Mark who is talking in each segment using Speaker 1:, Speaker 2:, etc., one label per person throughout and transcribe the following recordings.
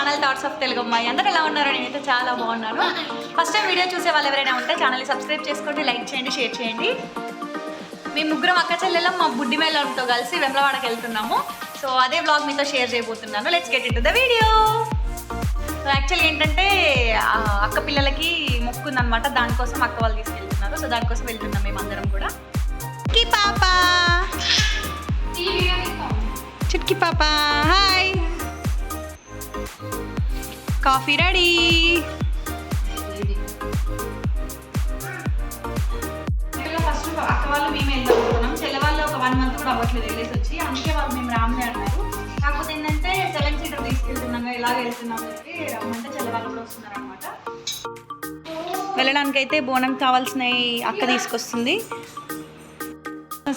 Speaker 1: Channel thoughts of Telugu అమ్మాయి అందరూ ఎలా ఉన్నారు నేనైతే చాలా బాగున్నాను. ఫస్ట్ టైం వీడియో చూసే వాళ్ళు ఎవరైనా ఉంటే ఛానల్ని సబ్స్క్రైబ్ చేసుకోండి లైక్ చేయండి షేర్ చేయండి. మేము ముగ్గురం అక్క చెల్లెలం మా బుడ్డి మేళంతో కలిసి వెమ్లవాడకి వెళ్తున్నాము. సో అదే బ్లాగ్ మీతో షేర్ చేయబోతున్నాను. Let's get in the video so actually ఏంటంటే అక్క పిల్లలకి మొక్కుందనమాట దానికోసం అక్క వాళ్ళు తీసుకెళ్తున్నారు. సో దానికోసం వెళ్తున్నాం మేము అందరం కూడా. కి పాప చిట్కి పాప. Hi coffee ready. ఫస్ట్ అక్క వాళ్ళు మేము వెళ్దాం అనుకున్నాం. చెల్లె వాళ్ళు ఒక వన్ మంత్ కూడా అవ్వట్లేదు వెళ్ళేసి వచ్చి. అందుకే వాళ్ళు మేము రామ్లే అన్నారు. కాకపోతే ఏంటంటే సెవెన్ సీటర్ తీసుకెళ్తున్నాం ఇలాగ వెళ్తున్నాం చెప్పి రమ్మంటే చెల్లె వాళ్ళు కూడా వస్తున్నారు అనమాట వెళ్ళడానికైతే బోనం కావాల్సినవి అక్క తీసుకొస్తుంది.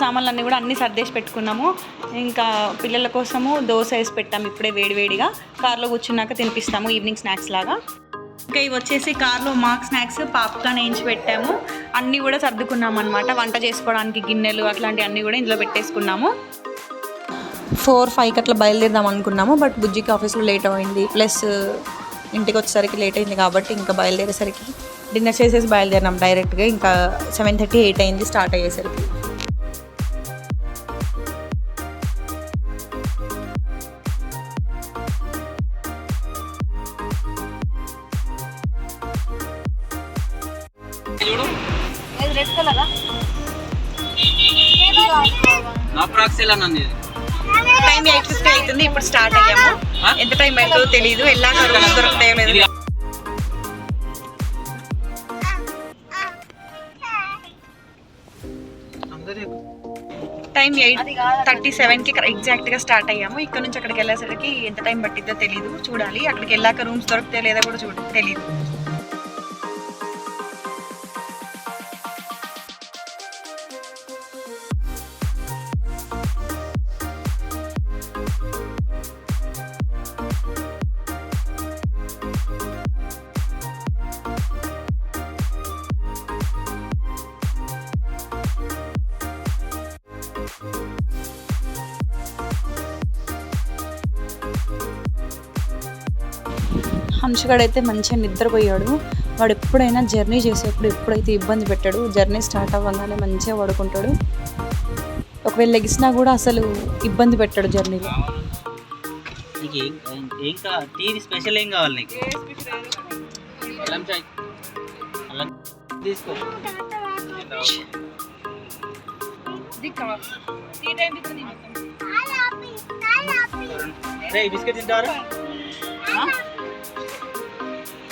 Speaker 1: సామాన్లు అన్నీ కూడా అన్నీ సర్దేసి పెట్టుకున్నాము. ఇంకా పిల్లల కోసము దోశ వేసి పెట్టాము ఇప్పుడే వేడివేడిగా. కార్లో కూర్చున్నాక తినిపిస్తాము ఈవినింగ్ స్నాక్స్ లాగా. ఇంకా ఇవి వచ్చేసి కార్లో మాక్ స్నాక్స్ పాప్కార్న్ వేయించి పెట్టాము. అన్నీ కూడా సర్దుకున్నాం అనమాట వంట చేసుకోవడానికి గిన్నెలు అట్లాంటివి అన్నీ కూడా ఇందులో పెట్టేసుకున్నాము. ఫోర్ ఫైవ్కి అట్లా బయలుదేరదాం అనుకున్నాము. బట్ బుజ్జికి ఆఫీస్లో లేట్ అయింది. ప్లస్ ఇంటికి వచ్చేసరికి లేట్ అయింది కాబట్టి ఇంకా బయలుదేరేసరికి డిన్నర్ చేసేసి బయలుదేరినాం డైరెక్ట్గా. ఇంకా సెవెన్ థర్టీ ఎయిట్ అయింది స్టార్ట్ అయ్యేసరికి. కలరా
Speaker 2: నా ప్రాక్స్ ఎలా నన్ను
Speaker 1: టైం ఎయిట్ ఫిఫ్టీ అవుతుంది ఇప్పుడు స్టార్ట్ అయ్యాము. ఎంత టైం అవుతుందో తెలియదు రూమ్స్ దొరుకుతాయో లేదు. టైం ఎయిట్ థర్టీ సెవెన్కి ఎగ్జాక్ట్గా స్టార్ట్ అయ్యాము. ఇక్కడ నుంచి అక్కడికి వెళ్ళేసరికి ఎంత టైం పట్టిద్దో తెలియదు చూడాలి అక్కడికి వెళ్ళాక రూమ్స్ దొరుకుతాయో లేదా కూడా చూడ తెలియదు హంసగాడైతే మంచిగా నిద్రపోయాడు. వాడు ఎప్పుడైనా జర్నీ చేసేప్పుడు ఎప్పుడైతే ఇబ్బంది పెట్టాడు జర్నీ స్టార్ట్ అవ్వగానే మంచిగా పడుకుంటాడు. ఒకవేళ లెగిసినా కూడా అసలు ఇబ్బంది పెట్టాడు జర్నీలో.
Speaker 2: స్పెషల్ ఏం కావాలి నీకు? అల్లం చాయ్. అల్లం తీసుకో. బిస్కెట్ తింటారా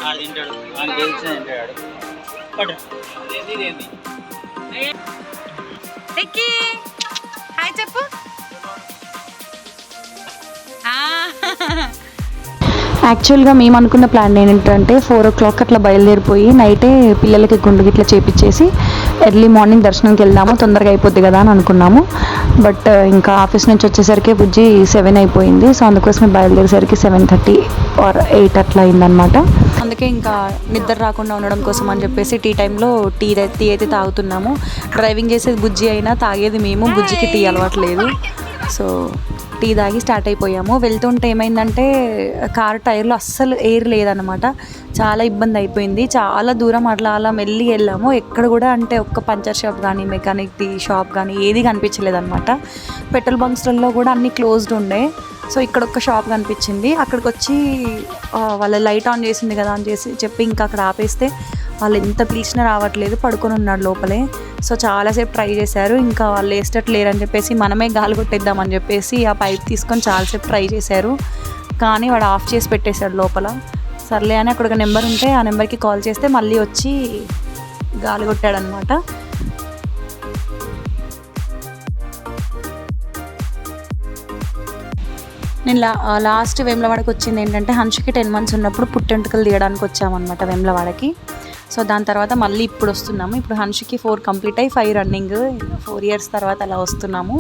Speaker 2: ఆడు తింటాడు. ఆడు గెలిచిన తింటాడు. పట్టు. ఏంది ఇదేంది
Speaker 1: ఎక్కి హాయ్ చెప్పు. యాక్చువల్గా మేము అనుకున్న ప్లాన్ ఏంటంటే ఫోర్ ఓ క్లాక్ అట్లా బయలుదేరిపోయి నైటే పిల్లలకి గుండు గిట్ల చేపించేసి ఎర్లీ మార్నింగ్ దర్శనంకి వెళ్దాము తొందరగా అయిపోద్ది కదా అని అనుకున్నాము. బట్ ఇంకా ఆఫీస్ నుంచి వచ్చేసరికి బుజ్జి సెవెన్ అయిపోయింది. సో అందుకోసమే బయలుదేరేసరికి సెవెన్ థర్టీ ఆర్ ఎయిట్ అట్లా అయిందనమాట అందుకే ఇంకా నిద్ర రాకుండా ఉండడం కోసం అని చెప్పేసి టీ టైంలో టీ టీ అయితే తాగుతున్నాము. డ్రైవింగ్ చేసేది బుజ్జి అయినా తాగేది మేము. బుజ్జికి టీ అలవాట్లేదు సో టీ తాగి స్టార్ట్ అయిపోయాము. వెళ్తుంటే ఏమైందంటే కార్ టైర్లో అస్సలు ఎయిర్ లేదనమాట చాలా ఇబ్బంది అయిపోయింది. చాలా దూరం అట్లా అలా మెల్లి వెళ్ళాము. ఎక్కడ కూడా అంటే ఒక్క పంచర్ షాప్ కానీ మెకానిక్ ది షాప్ కానీ ఏది కనిపించలేదనమాట పెట్రోల్ బంక్స్లలో కూడా అన్నీ క్లోజ్డ్ ఉండే. సో ఇక్కడ ఒక షాప్ కనిపించింది. అక్కడికి వచ్చి వాళ్ళ లైట్ ఆన్ చేసింది కదా అని చేసి చెప్పి ఇంకా అక్కడ ఆపేస్తే వాళ్ళు ఎంత పిలిచినా రావట్లేదు పడుకొని ఉన్నాడు లోపలే. సో చాలాసేపు ట్రై చేశారు. ఇంకా వాళ్ళు వేసేటట్టు లేరని చెప్పేసి మనమే గాలి కొట్టేద్దామని చెప్పేసి ఆ పైప్ తీసుకొని చాలాసేపు ట్రై చేశారు. కానీ వాడు ఆఫ్ చేసి పెట్టేశాడు లోపల. సర్లే అని అక్కడ ఒక నెంబర్ ఉంటే ఆ నెంబర్కి కాల్ చేస్తే మళ్ళీ వచ్చి గాలి కొట్టాడనమాట. నేను లా లాస్ట్ వేములవాడకి వచ్చింది ఏంటంటే హన్షకి టెన్ మంత్స్ ఉన్నప్పుడు పుట్టెంటుకలు తీయడానికి వచ్చామన్నమాట వేములవాడకి. సో దాని తర్వాత మళ్ళీ ఇప్పుడు వస్తున్నాము. ఇప్పుడు హన్షకి ఫోర్ కంప్లీట్ అయ్యి ఫైవ్ రన్నింగ్ ఫోర్ ఇయర్స్ తర్వాత అలా వస్తున్నాము.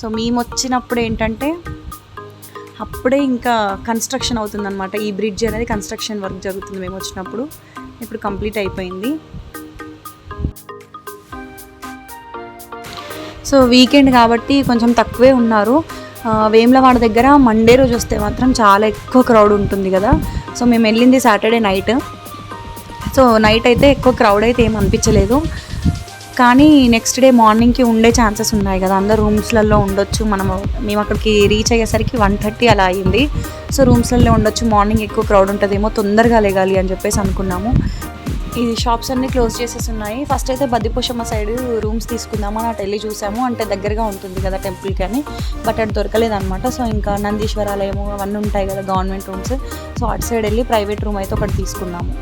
Speaker 1: సో మేము వచ్చినప్పుడు ఏంటంటే అప్పుడే ఇంకా కన్స్ట్రక్షన్ అవుతుందన్నమాట. ఈ బ్రిడ్జ్ అనేది కన్స్ట్రక్షన్ వర్క్ జరుగుతుంది మేము వచ్చినప్పుడు. ఇప్పుడు కంప్లీట్ అయిపోయింది. సో వీకెండ్ కాబట్టి కొంచెం తక్కువే ఉన్నారు. వేములవాడ దగ్గర మండే రోజు వస్తే మాత్రం చాలా ఎక్కువ క్రౌడ్ ఉంటుంది కదా. సో మేము వెళ్ళింది సాటర్డే నైట్. సో నైట్ అయితే ఎక్కువ క్రౌడ్ అయితే ఏం అనిపించలేదు. కానీ నెక్స్ట్ డే మార్నింగ్కి ఉండే ఛాన్సెస్ ఉన్నాయి కదా. అందరు రూమ్స్లలో ఉండొచ్చు. మనము మేము అక్కడికి రీచ్ అయ్యేసరికి వన్ థర్టీ అలా అయింది సో రూమ్స్లలో ఉండొచ్చు. మార్నింగ్ ఎక్కువ క్రౌడ్ ఉంటుందేమో తొందరగా లేగాలి అని చెప్పేసి అనుకున్నాము. ఈ షాప్స్ అన్నీ క్లోజ్ చేసేసి ఉన్నాయి. ఫస్ట్ అయితే బద్దిపోషమ్మ సైడ్ రూమ్స్ తీసుకుందామని అటు వెళ్ళి చూసాము. అంటే దగ్గరగా ఉంటుంది కదా టెంపుల్కి అని. బట్ అటు దొరకలేదనమాట సో ఇంకా నందీశ్వరాలయము అవన్నీ ఉంటాయి కదా గవర్నమెంట్ రూమ్స్ సో అటు సైడ్ వెళ్ళి ప్రైవేట్ రూమ్ అయితే ఒకటి తీసుకున్నాము.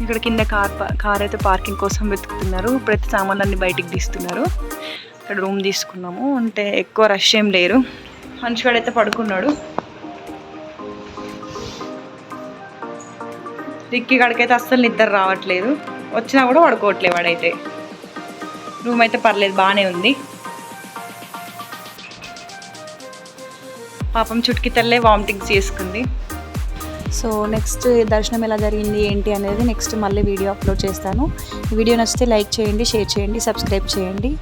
Speaker 1: ఇక్కడ కింద కార్ కార్ అయితే పార్కింగ్ కోసం వెతుకుతున్నారు. ప్రతి సామాన్లన్నీ బయటికి తీస్తున్నారు. ఇక్కడ రూమ్ తీసుకున్నాము. అంటే ఎక్కువ రష్ ఏం లేరు. మనిషివాడు అయితే పడుకున్నాడు. రిక్కి గడికైతే అస్సలు నిద్ర రావట్లేదు. వచ్చినా కూడా పడుకోవట్లేదు వాడైతే. రూమ్ అయితే పర్లేదు బాగానే ఉంది. పాపం చుట్టుకి తల్లే వామిటింగ్స్ చేసుకుంది. సో నెక్స్ట్ దర్శనం ఎలా జరిగింది ఏంటి అనేది నెక్స్ట్ మళ్ళీ వీడియో అప్లోడ్ చేస్తాను. వీడియో నచ్చితే లైక్ చేయండి షేర్ చేయండి సబ్స్క్రైబ్ చేయండి.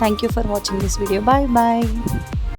Speaker 1: Thank you for watching this video bye bye